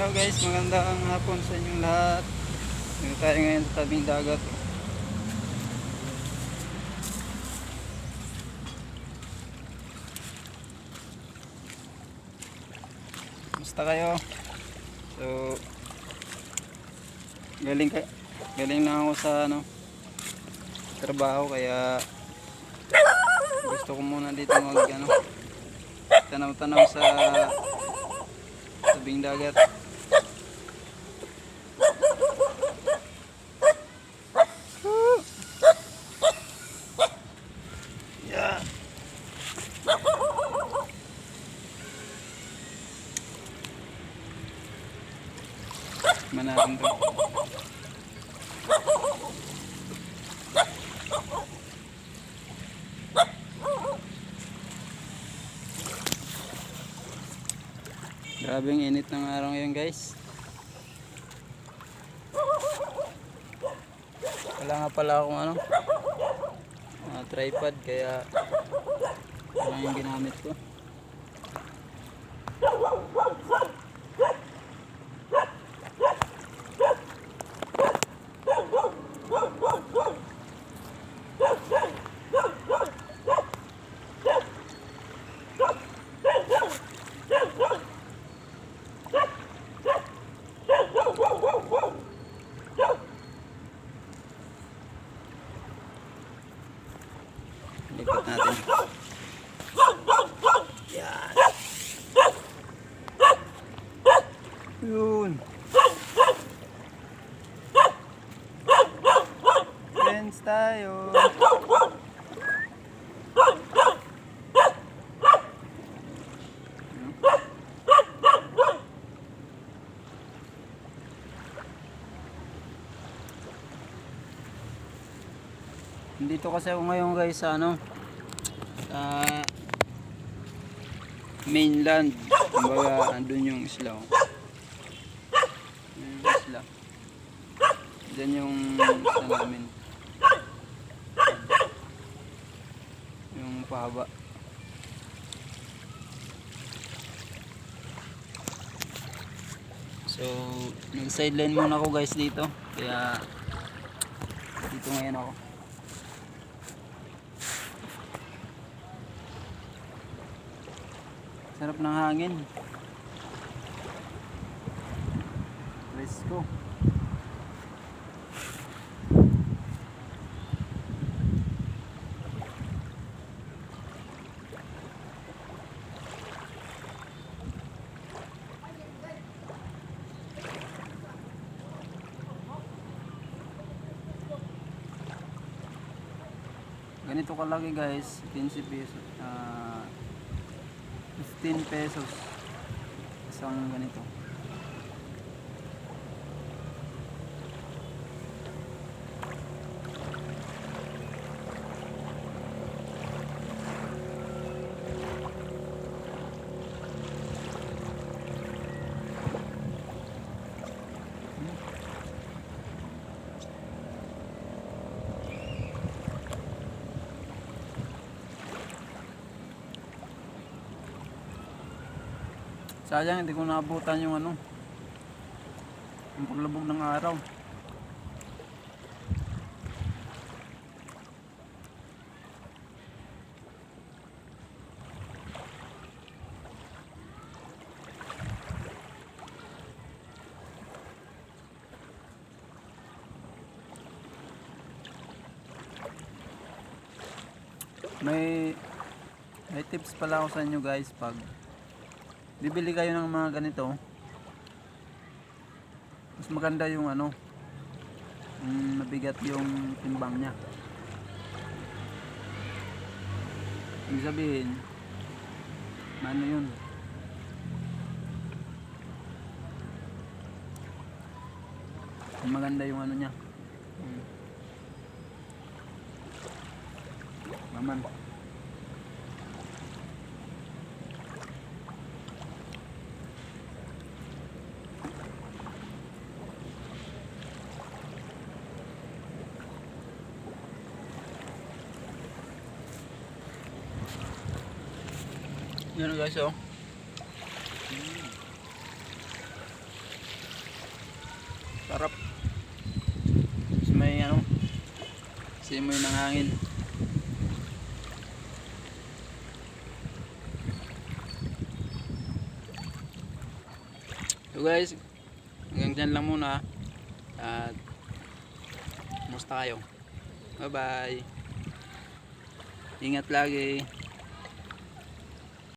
Hello guys, magandang hapon sa inyong lahat. Dito tayo ngayon sa tabing dagat. Musta kayo? So galing ka galing na ako sa ano trabaho kaya gusto ko muna dito mag ano tanaw-tanaw sa tabing dagat. Manatin to. Grabe ang init ng araw ngayon guys. Wala nga pala akong ano, ah, tripod kaya ano yung ginamit ko. Natin. Yan. Yun. Friends tayo. Dito kasi ako ngayon guys sa ano sa mainland. Kumbaga andun yung isla. oh. Yung isla. Diyan yung isla namin. Yung pahaba. So, nag-sideline muna ako guys dito. Kaya dito ngayon ako. Sarap ng hangin. Presko. Ganito kalaki guys, 15 pesos. Ah 15 pesos. Isang ganito sayang hindi ko naabutan yung ano. Yung paglabog ng araw. May may tips pala ako sa inyo guys pag bibili kayo ng mga ganito. Mas maganda yung ano yung mabigat yung timbang niya. Ibig sabihin ano yun? Maganda yung ano niya. Hmm. Yan guys oh. Sarap. Tapos may ano, simoy ng hangin. So guys, hanggang dyan lang muna. At, musta kayo? Bye bye. Ingat lagi.